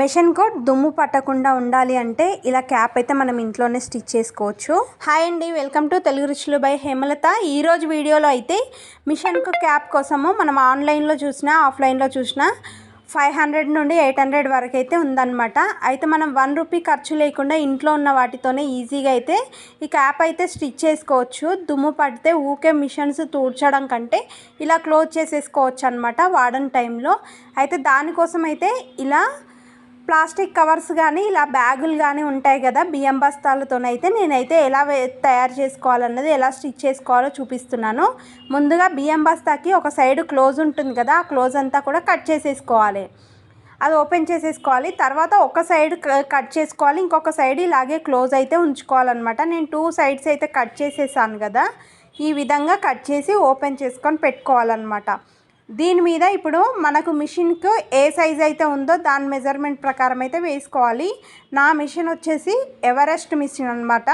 మెషిన్కు దుమ్ము పట్టకుండా ఉండాలి అంటే ఇలా క్యాప్ అయితే మనం ఇంట్లోనే స్టిచ్ చేసుకోవచ్చు. హాయ్ అండి వెల్కమ్ టు తెలుగు రుచులు బై హేమలత. ఈరోజు వీడియోలో అయితే మిషన్కు క్యాప్ కోసము మనం ఆన్లైన్లో చూసినా ఆఫ్లైన్లో చూసినా ఫైవ్ హండ్రెడ్ నుండి ఎయిట్ హండ్రెడ్ వరకు అయితే ఉందన్నమాట. అయితే మనం వన్ రూపీ ఖర్చు లేకుండా ఇంట్లో ఉన్న వాటితోనే ఈజీగా అయితే ఈ క్యాప్ అయితే స్టిచ్ చేసుకోవచ్చు. దుమ్ము పడితే ఊకే మిషన్స్ తూడ్చడం కంటే ఇలా క్లోజ్ చేసేసుకోవచ్చు అనమాట వాడని టైంలో. అయితే దానికోసం అయితే ఇలా ప్లాస్టిక్ కవర్స్ కానీ ఇలా బ్యాగులు కానీ ఉంటాయి కదా బియ్యం బస్తాలతోనైతే నేనైతే ఎలా తయారు చేసుకోవాలన్నది ఎలా స్టిచ్ చేసుకోవాలో చూపిస్తున్నాను. ముందుగా బియ్యం బస్తాకి ఒక సైడ్ క్లోజ్ ఉంటుంది కదా ఆ క్లోజ్ అంతా కూడా కట్ చేసేసుకోవాలి. అది ఓపెన్ చేసేసుకోవాలి. తర్వాత ఒక సైడ్ క- కట్ చేసుకోవాలి. ఇంకొక సైడ్ ఇలాగే క్లోజ్ అయితే ఉంచుకోవాలన్నమాట. నేను టూ సైడ్స్ అయితే కట్ చేసేసాను కదా ఈ విధంగా కట్ చేసి ఓపెన్ చేసుకొని పెట్టుకోవాలన్నమాట. దీని మీద ఇప్పుడు మనకు మిషన్కు ఏ సైజ్ అయితే ఉందో దాని మెజర్మెంట్ ప్రకారం అయితే వేసుకోవాలి. నా మిషన్ వచ్చేసి ఎవరెస్ట్ మిషన్ అనమాట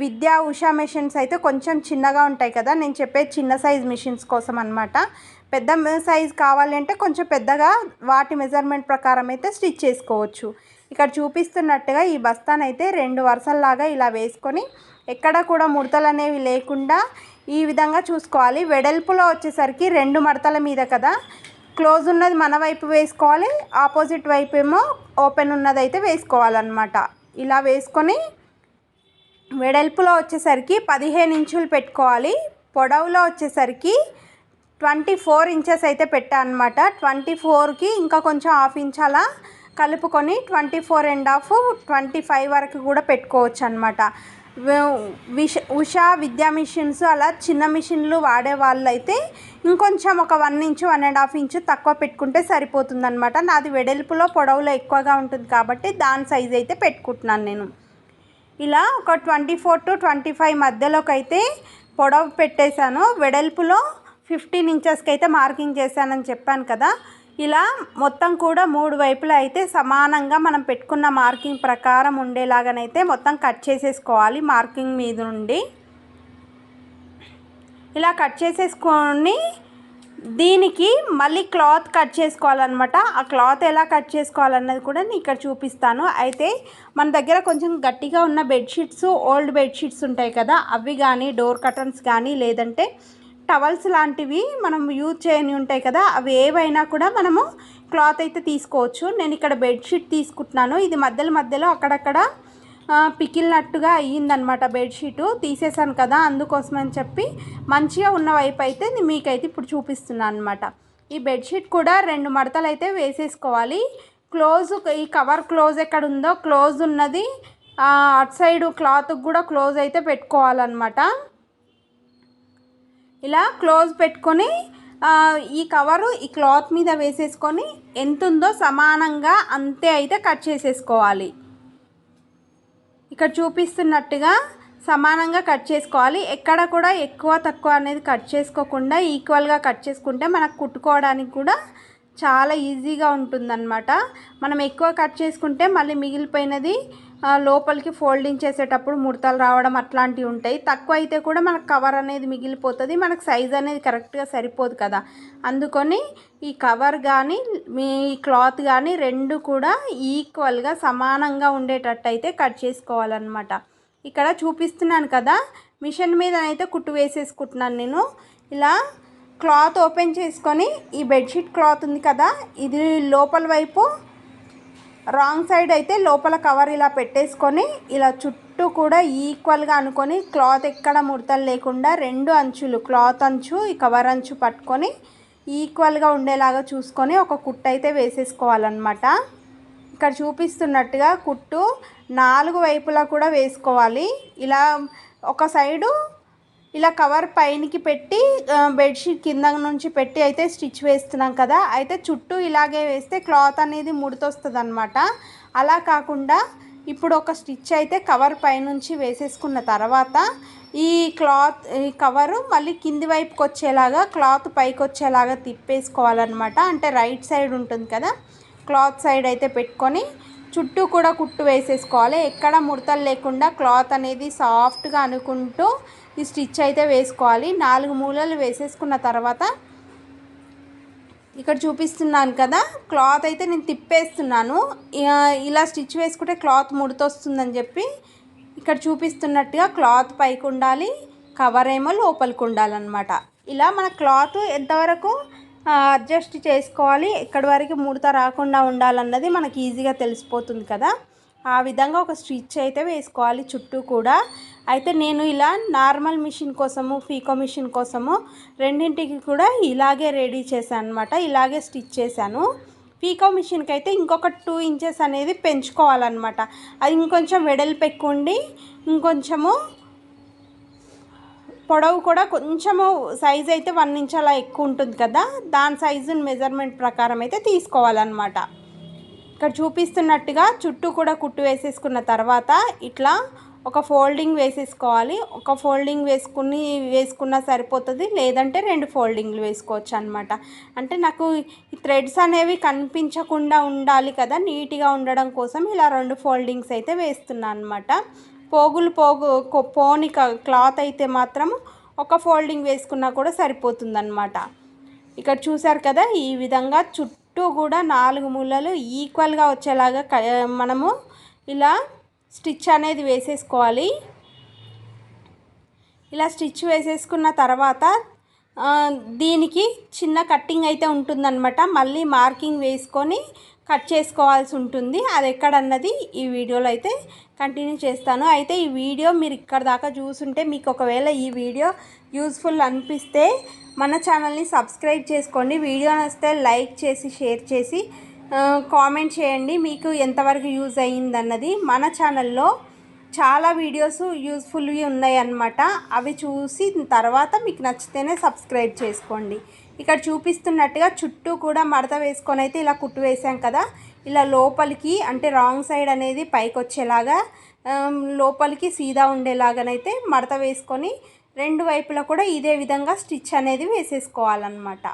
విద్యా ఉషా మిషన్స్ అయితే కొంచెం చిన్నగా ఉంటాయి కదా నేను చెప్పే చిన్న సైజ్ మిషన్స్ కోసం అనమాట పెద్ద సైజ్ కావాలి అంటే కొంచెం పెద్దగా వాటి మెజర్మెంట్ ప్రకారం అయితే స్టిచ్ చేసుకోవచ్చు. ఇక్కడ చూపిస్తున్నట్టుగా ఈ బస్తానైతే రెండు వరుసల్లాగా ఇలా వేసుకొని ఎక్కడ కూడా ముడతలు అనేవి లేకుండా ఈ విధంగా చూసుకోవాలి. వెడల్పులో వచ్చేసరికి రెండు మడతల మీద కదా. క్లోజ్ ఉన్నది మన వైపు వేసుకోవాలి. ఆపోజిట్ వైపు ఏమో ఓపెన్ ఉన్నది అయితే వేసుకోవాలన్నమాట. ఇలా వేసుకొని వెడల్పులో వచ్చేసరికి పదిహేను ఇంచులు పెట్టుకోవాలి. పొడవులో వచ్చేసరికి ట్వంటీ ఫోర్ ఇంచెస్ అయితే పెట్టా అనమాట ట్వంటీ ఫోర్కి ఇంకా కొంచెం హాఫ్ ఇంచ్ అలా కలుపుకొని twenty four and half twenty five వరకు కూడా పెట్టుకోవచ్చు అనమాట విష ఉషా విద్యా మిషన్స్ అలా చిన్న మిషన్లు వాడే వాళ్ళైతే ఇంకొంచెం ఒక one inch one and half inch తక్కువ పెట్టుకుంటే సరిపోతుందన్నమాట. నాది వెడల్పులో పొడవులో ఎక్కువగా ఉంటుంది కాబట్టి దాని సైజ్ అయితే పెట్టుకుంటున్నాను నేను. ఇలా ఒక twenty four to twenty five మధ్యలోకి అయితే పొడవు పెట్టేశాను. వెడల్పులో ఫిఫ్టీన్ ఇంచెస్కి అయితే మార్కింగ్ చేశానని చెప్పాను కదా. ఇలా మొత్తం కూడా మూడు వైపులా అయితే సమానంగా మనం పెట్టుకున్న మార్కింగ్ ప్రకారం ఉండేలాగానైతే మొత్తం కట్ చేసేసుకోవాలి మార్కింగ్ మీద నుండి. ఇలా కట్ చేసేసుకొని దీనికి మళ్ళీ క్లాత్ కట్ చేసుకోవాలన్నమాట. ఆ క్లాత్ ఎలా కట్ చేసుకోవాలన్నది కూడా నేను ఇక్కడ చూపిస్తాను. అయితే మన దగ్గర కొంచెం గట్టిగా ఉన్న బెడ్షీట్స్ ఓల్డ్ బెడ్షీట్స్ ఉంటాయి కదా అవి కానీ డోర్ కర్టన్స్ కానీ లేదంటే టవల్స్ లాంటివి మనం యూజ్ చేయని ఉంటాయి కదా అవి ఏవైనా కూడా మనము క్లాత్ అయితే తీసుకోవచ్చు. నేను ఇక్కడ బెడ్షీట్ తీసుకుంటున్నాను. ఇది మధ్యలో మధ్యలో అక్కడక్కడ పికిలినట్టుగా అయ్యిందనమాట బెడ్షీటు. తీసేసాను కదా అందుకోసం అని చెప్పి మంచిగా ఉన్న వైపు అయితే మీకైతే ఇప్పుడు చూపిస్తున్నాను అనమాట ఈ బెడ్షీట్ కూడా రెండు మడతలు అయితే వేసేసుకోవాలి. క్లోజ్ ఈ కవర్ క్లోజ్ ఎక్కడ ఉందో క్లోజ్ ఉన్నది. అటు సైడ్ క్లాత్కి కూడా క్లోజ్ అయితే పెట్టుకోవాలన్నమాట. ఇలా క్లోజ్ పెట్టుకొని ఈ కవరు ఈ క్లాత్ మీద వేసేసుకొని ఎంత ఉందో సమానంగా అంతే అయితే కట్ చేసేసుకోవాలి. ఇక్కడ చూపిస్తున్నట్టుగా సమానంగా కట్ చేసుకోవాలి. ఎక్కడ కూడా ఎక్కువ తక్కువ అనేది కట్ చేసుకోకుండా ఈక్వల్గా కట్ చేసుకుంటే మనకు కుట్టుకోవడానికి కూడా చాలా ఈజీగా ఉంటుందన్నమాట. మనం ఎక్కువ కట్ చేసుకుంటే మళ్ళీ మిగిలిపోయినది లోపలికి ఫోల్డింగ్ చేసేటప్పుడు ముడతలు రావడం అట్లాంటివి ఉంటాయి. తక్కువ అయితే కూడా మనకు కవర్ అనేది మిగిలిపోతుంది. మనకు సైజ్ అనేది కరెక్ట్గా సరిపోదు కదా. అందుకని ఈ కవర్ కానీ మీ క్లాత్ కానీ రెండు కూడా ఈక్వల్గా సమానంగా ఉండేటట్టు అయితే కట్ చేసుకోవాలన్నమాట. ఇక్కడ చూపిస్తున్నాను కదా. మిషన్ మీద అయితే కుట్టు వేసేసుకుంటున్నాను నేను. ఇలా క్లాత్ ఓపెన్ చేసుకొని ఈ బెడ్షీట్ క్లాత్ ఉంది కదా. ఇది లోపల వైపు రాంగ్ సైడ్ అయితే లోపల కవర్ ఇలా పెట్టేసుకొని ఇలా చుట్టూ కూడా ఈక్వల్గా అనుకొని క్లాత్ ఎక్కడ ముడతలు లేకుండా రెండు అంచులు క్లాత్ అంచు ఈ కవర్ అంచు పట్టుకొని ఈక్వల్గా ఉండేలాగా చూసుకొని ఒక కుట్టు అయితే వేసేసుకోవాలన్నమాట. ఇక్కడ చూపిస్తున్నట్టుగా కుట్టు నాలుగు వైపులా కూడా వేసుకోవాలి. ఇలా ఒక సైడు ఇలా కవర్ పైనకి పెట్టి బెడ్షీట్ కింద నుంచి పెట్టి అయితే స్టిచ్ వేస్తున్నాం కదా. అయితే చుట్టూ ఇలాగే వేస్తే క్లాత్ అనేది ముడితొస్తుంది అనమాట అలా కాకుండా ఇప్పుడు ఒక స్టిచ్ అయితే కవర్ పైనుంచి వేసేసుకున్న తర్వాత ఈ క్లాత్ ఈ కవరు మళ్ళీ కింది వైపుకి వచ్చేలాగా క్లాత్ పైకి వచ్చేలాగా తిప్పేసుకోవాలన్నమాట. అంటే రైట్ సైడ్ ఉంటుంది కదా. క్లాత్ సైడ్ అయితే పెట్టుకొని చుట్టూ కూడా కుట్టు వేసేసుకోవాలి. ఎక్కడ ముడతలు లేకుండా క్లాత్ అనేది సాఫ్ట్గా అనుకుంటూ ఈ స్టిచ్ అయితే వేసుకోవాలి. నాలుగు మూలలు వేసేసుకున్న తర్వాత ఇక్కడ చూపిస్తున్నాను కదా క్లాత్ అయితే నేను తిప్పేస్తున్నాను. ఇలా స్టిచ్ వేసుకుంటే క్లాత్ ముడతొస్తుందని చెప్పి ఇక్కడ చూపిస్తున్నట్టుగా క్లాత్ పైకి ఉండాలి కవర్ ఏమో లోపలికి ఉండాలన్నమాట. ఇలా మన క్లాత్ ఎంతవరకు అడ్జస్ట్ చేసుకోవాలి ఎక్కడి వరకు ముడత రాకుండా ఉండాలన్నది మనకి ఈజీగా తెలిసిపోతుంది కదా. ఆ విధంగా ఒక స్టిచ్ అయితే వేసుకోవాలి చుట్టూ కూడా. అయితే నేను ఇలా నార్మల్ మిషన్ కోసము ఫీకో మిషన్ కోసము రెండింటికి కూడా ఇలాగే రెడీ చేశాను అనమాట ఇలాగే స్టిచ్ చేశాను. పీకో మిషన్కి అయితే ఇంకొక టూ ఇంచెస్ అనేది పెంచుకోవాలన్నమాట. అది ఇంకొంచెం వెడల్పు ఎక్కువ ఉండి ఇంకొంచెము పొడవు కూడా కొంచెము సైజ్ అయితే వన్ ఇంచ్ అలా ఎక్కువ ఉంటుంది కదా దాని సైజుని మెజర్మెంట్ ప్రకారం అయితే తీసుకోవాలన్నమాట. ఇక్కడ చూపిస్తున్నట్టుగా చుట్టూ కూడా కుట్టు వేసేసుకున్న తర్వాత ఇట్లా ఒక ఫోల్డింగ్ వేసేసుకోవాలి. ఒక ఫోల్డింగ్ వేసుకుని వేసుకున్నా సరిపోతుంది. లేదంటే రెండు ఫోల్డింగ్లు వేసుకోవచ్చు అనమాట అంటే నాకు ఈ థ్రెడ్స్ అనేవి కనిపించకుండా ఉండాలి కదా. నీట్గా ఉండడం కోసం ఇలా రెండు ఫోల్డింగ్స్ అయితే వేస్తున్నాను అనమాట పోగులు పోగు పోని క- క్లాత్ అయితే మాత్రం ఒక ఫోల్డింగ్ వేసుకున్నా కూడా సరిపోతుందన్నమాట. ఇక్కడ చూసారు కదా ఈ విధంగా చుట్టూ కూడా నాలుగు మూలలు ఈక్వల్గా వచ్చేలాగా క- మనము ఇలా స్టిచ్ అనేది వేసేసుకోవాలి. ఇలా స్టిచ్ వేసేసుకున్న తర్వాత దీనికి చిన్న కట్టింగ్ అయితే ఉంటుందన్నమాట. మళ్ళీ మార్కింగ్ వేసుకొని కట్ చేసుకోవాల్సి ఉంటుంది. అది ఎక్కడన్నది ఈ వీడియోలో అయితే కంటిన్యూ చేస్తాను. అయితే ఈ వీడియో మీరు ఇక్కడ దాకా చూసుంటే మీకు ఒకవేళ ఈ వీడియో యూస్ఫుల్ అనిపిస్తే మన ఛానల్ని సబ్స్క్రైబ్ చేసుకోండి. వీడియో నచ్చితే లైక్ చేసి షేర్ చేసి కామెంట్ చేయండి మీకు ఎంతవరకు యూజ్ అయ్యిందన్నది. మన ఛానల్లో చాలా వీడియోస్ యూస్ఫుల్వి ఉన్నాయి అన్నమాట అవి చూసి తర్వాత మీకు నచ్చితేనే సబ్స్క్రైబ్ చేసుకోండి. ఇక్కడ చూపిస్తున్నట్టుగా చుట్టూ కూడా మడత వేసుకొని అయితే ఇలా కుట్టు వేసాం కదా. ఇలా లోపలికి అంటే రాంగ్ సైడ్ అనేది పైకి వచ్చేలాగా లోపలికి సీదా ఉండేలాగానైతే మడత వేసుకొని రెండు వైపులా కూడా ఇదే విధంగా స్టిచ్ అనేది వేసేసుకోవాలన్నమాట.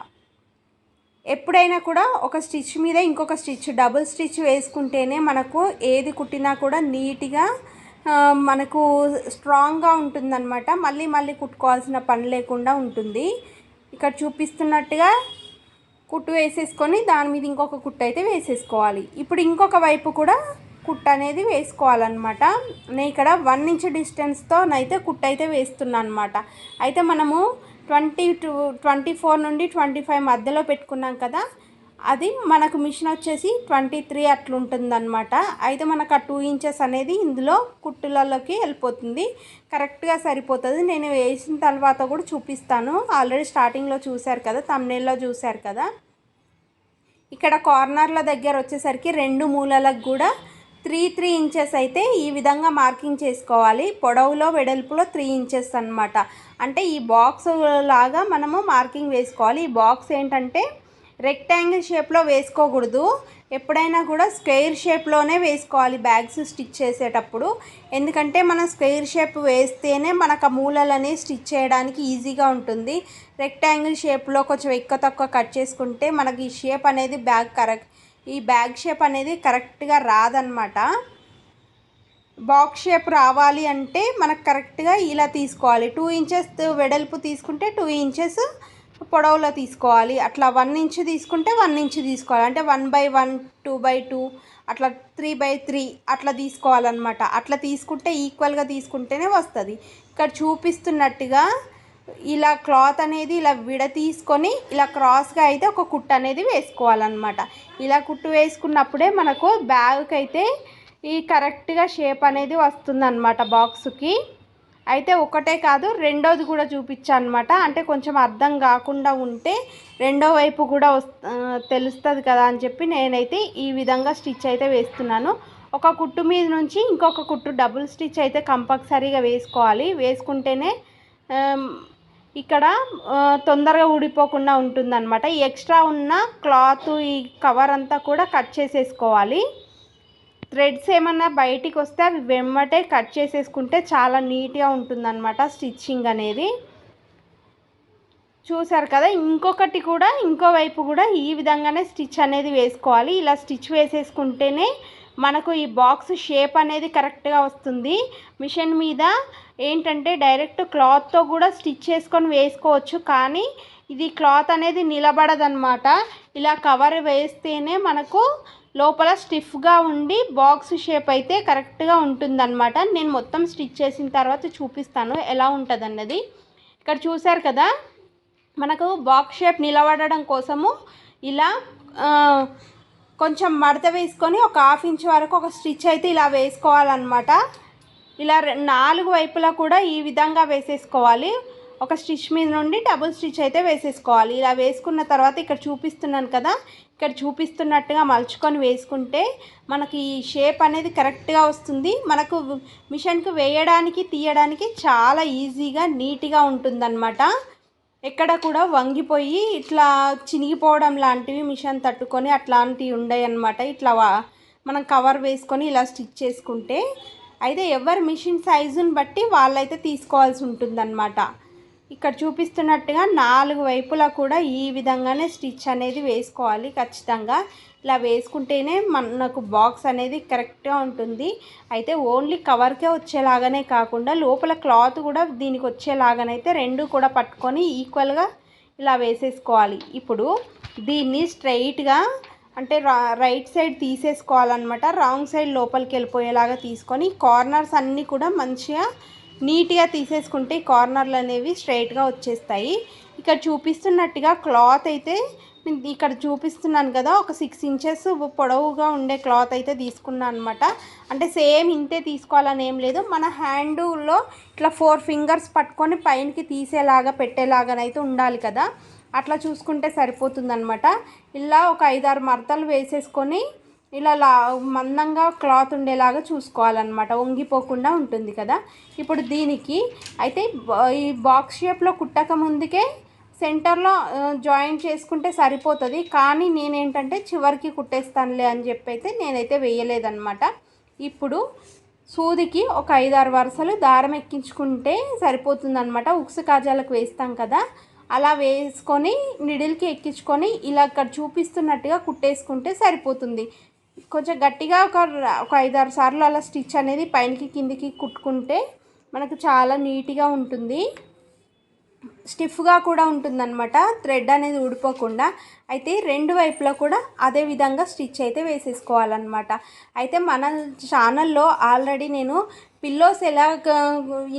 ఎప్పుడైనా కూడా ఒక స్టిచ్ మీద ఇంకొక స్టిచ్ డబుల్ స్టిచ్ వేసుకుంటేనే మనకు ఏది కుట్టినా కూడా నీట్గా మనకు స్ట్రాంగ్గా ఉంటుందన్నమాట. మళ్ళీ మళ్ళీ కుట్టుకోవాల్సిన పని లేకుండా ఉంటుంది. ఇక్కడ చూపిస్తున్నట్టుగా కుట్టు వేసేసుకొని దాని మీద ఇంకొక కుట్టు అయితే వేసేసుకోవాలి. ఇప్పుడు ఇంకొక వైపు కూడా కుట్టు అనేది వేసుకోవాలన్నమాట. నేను ఇక్కడ వన్ ఇంచ్ డిస్టెన్స్తో అయితే కుట్టు అయితే వేస్తున్నాను అనమాట అయితే మనము ట్వంటీ టూ ట్వంటీ ఫోర్ నుండి ట్వంటీ ఫైవ్ మధ్యలో పెట్టుకున్నాం కదా అది మనకు మిషన్ వచ్చేసి ట్వంటీ త్రీ అట్లుంటుందన్నమాట. అయితే మనకు ఆ టూ ఇంచెస్ అనేది ఇందులో కుట్టులలోకి వెళ్ళిపోతుంది. కరెక్ట్గా సరిపోతుంది. నేను వేసిన తర్వాత కూడా చూపిస్తాను. ఆల్రెడీ స్టార్టింగ్లో చూశారు కదా తమ్నేల్లో చూశారు కదా. ఇక్కడ కార్నర్ల దగ్గర వచ్చేసరికి రెండు మూలలకు కూడా త్రీ త్రీ ఇంచెస్ అయితే ఈ విధంగా మార్కింగ్ చేసుకోవాలి. పొడవులో వెడల్పులో త్రీ ఇంచెస్ అన్నమాట. అంటే ఈ బాక్స్ లాగా మనము మార్కింగ్ వేసుకోవాలి. ఈ బాక్స్ ఏంటంటే రెక్టాంగిల్ షేప్లో వేసుకోకూడదు. ఎప్పుడైనా కూడా స్క్వేర్ షేప్లోనే వేసుకోవాలి బ్యాగ్స్ స్టిచ్ చేసేటప్పుడు. ఎందుకంటే మనం స్క్వేర్ షేప్ వేస్తేనే మనకు ఆ మూలలని స్టిచ్ చేయడానికి ఈజీగా ఉంటుంది. రెక్టాంగిల్ షేప్లో కొంచెం ఎక్కువ తక్కువ కట్ చేసుకుంటే మనకి ఈ షేప్ అనేది బ్యాగ్ కరెక్ట్ ఈ బ్యాగ్ షేప్ అనేది కరెక్ట్గా రాదనమాట బాక్స్ షేప్ రావాలి అంటే మనకు కరెక్ట్గా ఇలా తీసుకోవాలి. టూ ఇంచెస్ వెడల్పు తీసుకుంటే టూ ఇంచెస్ పొడవులో తీసుకోవాలి. అట్లా వన్ ఇంచ్ తీసుకుంటే వన్ ఇంచ్ తీసుకోవాలి. అంటే one by one two by two అట్లా త్రీ బై త్రీ అట్లా తీసుకోవాలన్నమాట. అట్లా తీసుకుంటే ఈక్వల్గా తీసుకుంటేనే వస్తుంది. ఇక్కడ చూపిస్తున్నట్టుగా ఇలా క్లాత్ అనేది ఇలా విడతీసుకొని ఇలా క్రాస్గా అయితే ఒక కుట్టు అనేది వేసుకోవాలన్నమాట. ఇలా కుట్టు వేసుకున్నప్పుడే మనకు బ్యాగ్కి అయితే ఈ కరెక్ట్గా షేప్ అనేది వస్తుందన్నమాట బాక్స్కి. అయితే ఒకటే కాదు రెండోది కూడా చూపించాను అనమాట అంటే కొంచెం అర్థం కాకుండా ఉంటే రెండో వైపు కూడా తెలుస్తుంది కదా అని చెప్పి నేనైతే ఈ విధంగా స్టిచ్ అయితే వేస్తున్నాను. ఒక కుట్టు మీద నుంచి ఇంకొక కుట్టు డబుల్ స్టిచ్ అయితే కంపల్సరీగా వేసుకోవాలి. వేసుకుంటేనే ఇక్కడ తొందరగా ఊడిపోకుండా ఉంటుందన్నమాట. ఈ ఎక్స్ట్రా ఉన్న క్లాత్ ఈ కవర్ అంతా కూడా కట్ చేసేసుకోవాలి. థ్రెడ్స్ ఏమన్నా బయటికి వస్తే అవి వెమ్మటే కట్ చేసేసుకుంటే చాలా నీట్గా ఉంటుందన్నమాట స్టిచ్చింగ్ అనేది. చూసారు కదా ఇంకొకటి కూడా ఇంకో వైపు కూడా ఈ విధంగానే స్టిచ్ అనేది వేసుకోవాలి. ఇలా స్టిచ్ వేసేసుకుంటేనే మనకు ఈ బాక్స్ షేప్ అనేది కరెక్ట్గా వస్తుంది. మిషన్ మీద ఏంటంటే డైరెక్ట్ క్లాత్తో కూడా స్టిచ్ చేసుకొని వేసుకోవచ్చు కానీ ఇది క్లాత్ అనేది నిలబడదనమాట ఇలా కవర్ వేస్తేనే మనకు లోపల స్టిఫ్గా ఉండి బాక్స్ షేప్ అయితే కరెక్ట్గా ఉంటుందన్నమాట. నేను మొత్తం స్టిచ్ చేసిన తర్వాత చూపిస్తాను ఎలా ఉంటుంది అన్నది ఇక్కడ చూశారు కదా మనకు బాక్స్ షేప్ నిలబడడం కోసము ఇలా కొంచెం మడత వేసుకొని ఒక హాఫ్ ఇంచ్ వరకు ఒక స్టిచ్ అయితే ఇలా వేసుకోవాలన్నమాట. ఇలా నాలుగు వైపులా కూడా ఈ విధంగా వేసేసుకోవాలి. ఒక స్టిచ్ మీద నుండి డబుల్ స్టిచ్ అయితే వేసేసుకోవాలి. ఇలా వేసుకున్న తర్వాత ఇక్కడ చూపిస్తున్నాను కదా ఇక్కడ చూపిస్తున్నట్టుగా మలుచుకొని వేసుకుంటే మనకి ఈ షేప్ అనేది కరెక్ట్గా వస్తుంది. మనకు మిషన్కి వేయడానికి తీయడానికి చాలా ఈజీగా నీట్గా ఉంటుందన్నమాట. ఎక్కడ కూడా వంగిపోయి ఇట్లా చినిగిపోవడం లాంటివి మిషన్ తట్టుకొని అట్లాంటివి ఉండవు అనమాట ఇట్లా వా- మనం కవర్ వేసుకొని ఇలా స్టిచ్ చేసుకుంటే అయితే ఎవరి మిషన్ సైజుని బట్టి వాళ్ళైతే తీసుకోవాల్సి ఉంటుందన్నమాట. ఇక్కడ చూపిస్తున్నట్టుగా నాలుగు వైపులా కూడా ఈ విధంగానే స్టిచ్ అనేది వేసుకోవాలి ఖచ్చితంగా. ఇలా వేసుకుంటేనే మనకు బాక్స్ అనేది కరెక్ట్గా ఉంటుంది. అయితే ఓన్లీ కవర్కే వచ్చేలాగానే కాకుండా లోపల క్లాత్ కూడా దీనికి వచ్చేలాగానైతే రెండు కూడా పట్టుకొని ఈక్వల్గా ఇలా వేసేసుకోవాలి. ఇప్పుడు దీన్ని స్ట్రైట్గా అంటే రా రైట్ సైడ్ తీసేసుకోవాలన్నమాట. రాంగ్ సైడ్ లోపలికి వెళ్ళిపోయేలాగా తీసుకొని కార్నర్స్ అన్నీ కూడా మంచిగా నీట్గా తీసేసుకుంటే కార్నర్లు అనేవి స్ట్రైట్గా వచ్చేస్తాయి. ఇక్కడ చూపిస్తున్నట్టుగా క్లాత్ అయితే ఇక్కడ చూపిస్తున్నాను కదా ఒక సిక్స్ ఇంచెస్ పొడవుగా ఉండే క్లాత్ అయితే తీసుకున్నాను అనమాట అంటే సేమ్ ఇంతే తీసుకోవాలని ఏం లేదు. మన హ్యాండ్లో ఇట్లా ఫోర్ ఫింగర్స్ పట్టుకొని పైనకి తీసేలాగా పెట్టేలాగానైతే ఉండాలి కదా. అట్లా చూసుకుంటే సరిపోతుందనమాట ఇలా ఒక ఐదారు మడతలు వేసేసుకొని ఇలా లా మందంగా క్లాత్ ఉండేలాగా చూసుకోవాలన్నమాట. వంగిపోకుండా ఉంటుంది కదా. ఇప్పుడు దీనికి అయితే ఈ బాక్స్ షేప్లో కుట్టక ముందుకే సెంటర్లో జాయిన్ చేసుకుంటే సరిపోతుంది. కానీ నేనేంటంటే చివరికి కుట్టేస్తానులే అని చెప్పి అయితే నేనైతే వేయలేదన్నమాట. ఇప్పుడు సూదికి ఒక ఐదారు వరుసలు దారం ఎక్కించుకుంటే సరిపోతుందన్నమాట. ఉక్సు కాజాలకు వేస్తాం కదా. అలా వేసుకొని నిడిల్కి ఎక్కించుకొని ఇలా ఇక్కడ చూపిస్తున్నట్టుగా కుట్టేసుకుంటే సరిపోతుంది. కొంచెం గట్టిగా ఒక ఒక ఐదారు సార్లు అలా స్టిచ్ అనేది పైనకి కిందికి కుట్టుకుంటే మనకు చాలా నీట్గా ఉంటుంది. స్టిఫ్గా కూడా ఉంటుందన్నమాట. థ్రెడ్ అనేది ఊడిపోకుండా. అయితే రెండు వైపులా కూడా అదే విధంగా స్టిచ్ అయితే వేసేసుకోవాలన్నమాట. అయితే మన ఛానల్లో ఆల్రెడీ నేను పిల్లోస్ ఎలా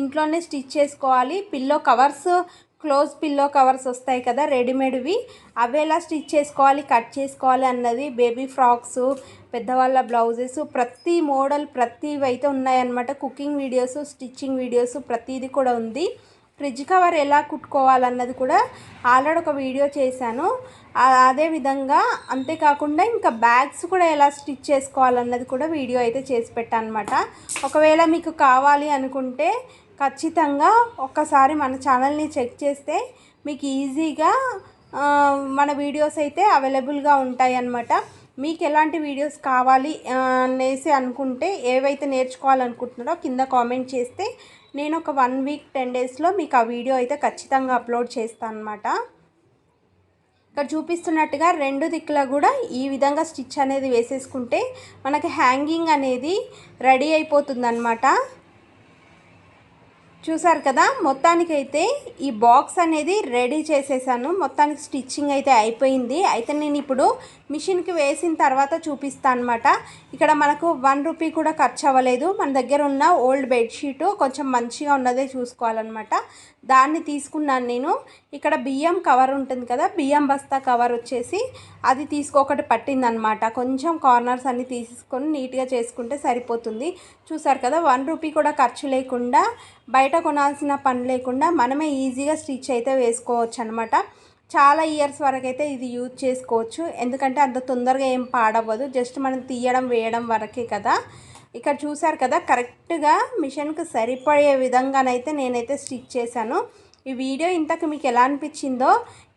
ఇంట్లోనే స్టిచ్ చేసుకోవాలి. Pillow covers close pillow covers వస్తాయి కదా రెడీమేడ్వి. అవి ఎలా స్టిచ్ చేసుకోవాలి కట్ చేసుకోవాలి అన్నది బేబీ ఫ్రాక్స్ పెద్దవాళ్ళ బ్లౌజెస్ ప్రతి మోడల్ ప్రతివి అయితే ఉన్నాయన్నమాట. కుకింగ్ వీడియోస్ స్టిచ్చింగ్ వీడియోస్ ప్రతిది కూడా ఉంది. ఫ్రిడ్జ్ కవర్ ఎలా కుట్టుకోవాలన్నది కూడా ఆల్రెడీ ఒక వీడియో చేశాను. అదేవిధంగా అదే విధంగా అంతేకాకుండా ఇంకా బ్యాగ్స్ కూడా ఎలా స్టిచ్ చేసుకోవాలన్నది కూడా వీడియో అయితే చేసి పెట్టాను అనమాట ఒకవేళ మీకు కావాలి అనుకుంటే ఖచ్చితంగా ఒక్కసారి మన ఛానల్ని చెక్ చేస్తే మీకు ఈజీగా మన వీడియోస్ అయితే అవైలబుల్గా ఉంటాయి అన్నమాట. మీకు ఎలాంటి వీడియోస్ కావాలి అనేసి అనుకుంటే ఏవైతే నేర్చుకోవాలనుకుంటున్నారో కింద కామెంట్ చేస్తే నేను ఒక వన్ వీక్ టెన్ డేస్లో మీకు ఆ వీడియో అయితే ఖచ్చితంగా అప్లోడ్ చేస్తాను అనమాట ఇక్కడ చూపిస్తున్నట్టుగా రెండు దిక్కులా కూడా ఈ విధంగా స్టిచ్ అనేది వేసేసుకుంటే మనకి హ్యాంగింగ్ అనేది రెడీ అయిపోతుందన్నమాట. చూసారు కదా మొత్తానికైతే ఈ బాక్స్ అనేది రెడీ చేసేసాను. మొత్తానికి స్టిచ్చింగ్ అయితే అయిపోయింది. అయితే నేను ఇప్పుడు మిషన్కి వేసిన తర్వాత చూపిస్తాను అనమాట ఇక్కడ మనకు వన్ రూపీ కూడా ఖర్చు అవ్వలేదు మన దగ్గర ఉన్న ఓల్డ్ బెడ్షీట్ కొంచెం మంచిగా ఉన్నదే చూసుకోవాలన్నమాట. దాన్ని తీసుకున్నాను నేను. ఇక్కడ బియ్యం కవర్ ఉంటుంది కదా బియ్యం బస్తా కవర్ వచ్చేసి అది తీసుకోకటి పట్టిందనమాట కొంచెం కార్నర్స్ అన్నీ తీసుకొని నీట్గా చేసుకుంటే సరిపోతుంది. చూసారు కదా వన్ రూపీ కూడా ఖర్చు లేకుండా బయట కొనాల్సిన పని లేకుండా మనమే ఈజీగా స్టిచ్ అయితే వేసుకోవచ్చు అనమాట చాలా ఇయర్స్ వరకు అయితే ఇది యూజ్ చేసుకోవచ్చు. ఎందుకంటే అంత తొందరగా ఏం పాడవ్వదు. జస్ట్ మనం తీయడం వేయడం వరకే కదా. ఇక్కడ చూసారు కదా కరెక్ట్గా మిషన్కి సరిపడే విధంగానైతే నేనైతే స్టిచ్ చేశాను. ఈ వీడియో ఇంతకు మీకు ఎలా అనిపించిందో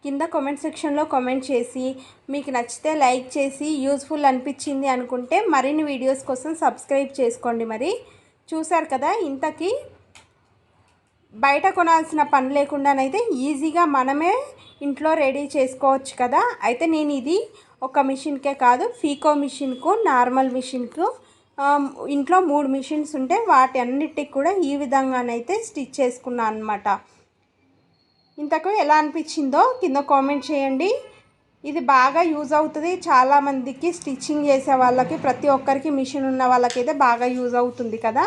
కింద కామెంట్ సెక్షన్లో కామెంట్ చేసి మీకు నచ్చితే లైక్ చేసి యూస్ఫుల్ అనిపించింది అనుకుంటే మరిన్ని వీడియోస్ కోసం సబ్స్క్రైబ్ చేసుకోండి మరి. చూసారు కదా ఇంతకీ బయట కొనాల్సిన పని లేకుండానైతే ఈజీగా మనమే ఇంట్లో రెడీ చేసుకోవచ్చు కదా. అయితే నేను ఇది ఒక మిషన్కే కాదు ఫీకో మిషన్కు నార్మల్ మిషన్కు ఇంట్లో మూడు మిషన్స్ ఉంటే వాటి అన్నిటికి కూడా ఈ విధంగానైతే స్టిచ్ చేసుకున్నాను అనమాట ఇంతకు ఎలా అనిపించిందో కింద కామెంట్ చేయండి. ఇది బాగా యూజ్ అవుతుంది. చాలామందికి స్టిచ్చింగ్ చేసే వాళ్ళకి ప్రతి ఒక్కరికి మిషన్ ఉన్న వాళ్ళకైతే బాగా యూజ్ అవుతుంది కదా.